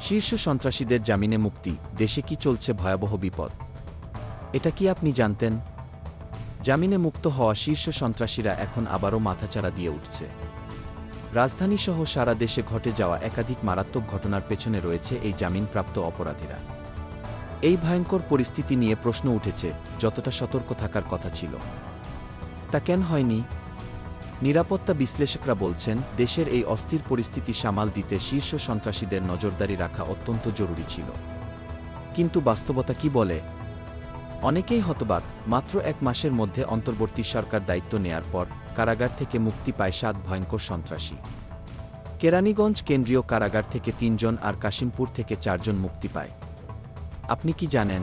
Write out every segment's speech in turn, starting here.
শীর্ষ সন্ত্রাসীদের জামিনে মুক্তি, দেশে কি চলছে ভয়াবহ বিপদ? এটা কি আপনি জানতেন? জামিনে মুক্ত হওয়া শীর্ষ সন্ত্রাসীরা এখন আবারও মাথাচাড়া দিয়ে উঠছে। রাজধানীসহ সারা দেশে ঘটে যাওয়া একাধিক মারাত্মক ঘটনার পেছনে রয়েছে এই জামিনপ্রাপ্ত অপরাধীরা। এই ভয়ঙ্কর পরিস্থিতি নিয়ে প্রশ্ন উঠেছে, যতটা সতর্ক থাকার কথা ছিল। তা কেন হয়নি? নিরাপত্তা বিশ্লেষকরা বলছেন, দেশের এই অস্থির পরিস্থিতি সামাল দিতে শীর্ষ সন্ত্রাসীদের নজরদারি রাখা অত্যন্ত জরুরি ছিল। কিন্তু বাস্তবতা কি বলে? অনেকেই হতবাক, মাত্র এক মাসের মধ্যে অন্তর্বর্তী সরকার দায়িত্ব নেয়ার পর কারাগার থেকে মুক্তি পায় সাত ভয়ঙ্কর সন্ত্রাসী। কেরানীগঞ্জ কেন্দ্রীয় কারাগার থেকে তিনজন আর কাশিমপুর থেকে চারজন মুক্তি পায়। আপনি কি জানেন?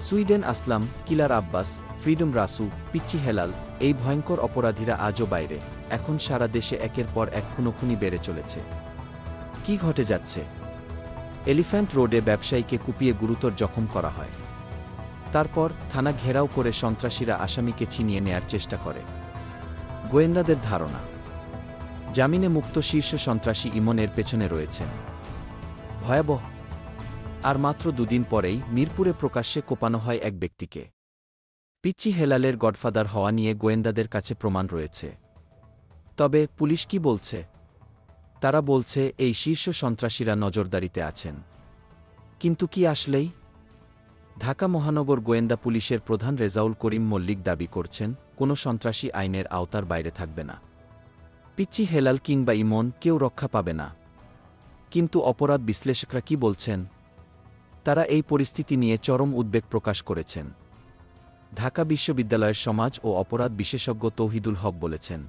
Sweden Aslam, killer Abbas, freedom Rasu, Pichchi Helal, এই ভয়ঙ্কর অপরাধীরা আজও বাইরে। এখন সারা দেশে একের পর এক খুনোখুনি বেড়ে চলেছে। কি ঘটে যাচ্ছে? এলিফ্যান্ট রোডে ব্যবসায়ীকে কুপিয়ে গুরুতর জখম করা হয়। তারপর থানা ঘেরাও করে সন্ত্রাসীরা আসামিকে ছিনিয়ে নেয়ার চেষ্টা করে। গোয়েন্দাদের ধারণা, জামিনে মুক্ত শীর্ষ সন্ত্রাসী ইমনের পেছনে রয়েছেন। ভয়াবহ আর মাত্র দুদিন পরেই মিরপুরে প্রকাশ্যে কোপানো হয় এক ব্যক্তিকে। পিচ্চি হেলালের গডফাদার হওয়া নিয়ে গোয়েন্দাদের কাছে প্রমাণ রয়েছে। তবে পুলিশ কি বলছে? তারা বলছে, এই শীর্ষ সন্ত্রাসীরা নজরদারিতে আছেন। কিন্তু কি আসলেই? ঢাকা মহানগর গোয়েন্দা পুলিশের প্রধান রেজাউল করিম মল্লিক দাবি করছেন, কোনো সন্ত্রাসী আইনের আওতার বাইরে থাকবে না। পিচ্চি হেলাল কিংবা ইমন কেউ রক্ষা পাবে না। কিন্তু অপরাধ বিশ্লেষকরা কি বলছেন? তারা এই পরিস্থিতি নিয়ে চরম উদ্বেগ প্রকাশ করেছেন। ঢাকা বিশ্ববিদ্যালয়ের সমাজ ও অপরাধ বিশেষজ্ঞ তৌহিদুল হক বলেছেন,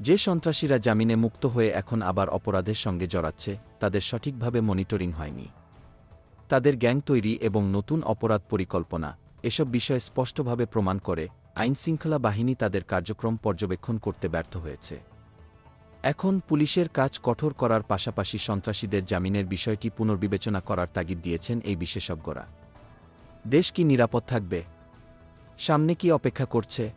যে সন্ত্রাসীরা জামিনে মুক্ত হয়ে এখন আবার অপরাধের সঙ্গে জড়াচ্ছে, তাদের সঠিকভাবে মনিটরিং হয়নি। তাদের গ্যাং তৈরি এবং নতুন অপরাধ পরিকল্পনা, এসব বিষয়ে স্পষ্টভাবে প্রমাণ করে আইনশৃঙ্খলা বাহিনী তাদের কার্যক্রম পর্যবেক্ষণ করতে ব্যর্থ হয়েছে। এখন পুলিশের কাজ কঠোর করার পাশাপাশি সন্ত্রাসীদের জামিনের বিষয়টি পুনর্বিবেচনা করার তাগিদ দিয়েছেন এই বিশেষজ্ঞরা। দেশ কি নিরাপদ থাকবে? সামনে কি অপেক্ষা করছে?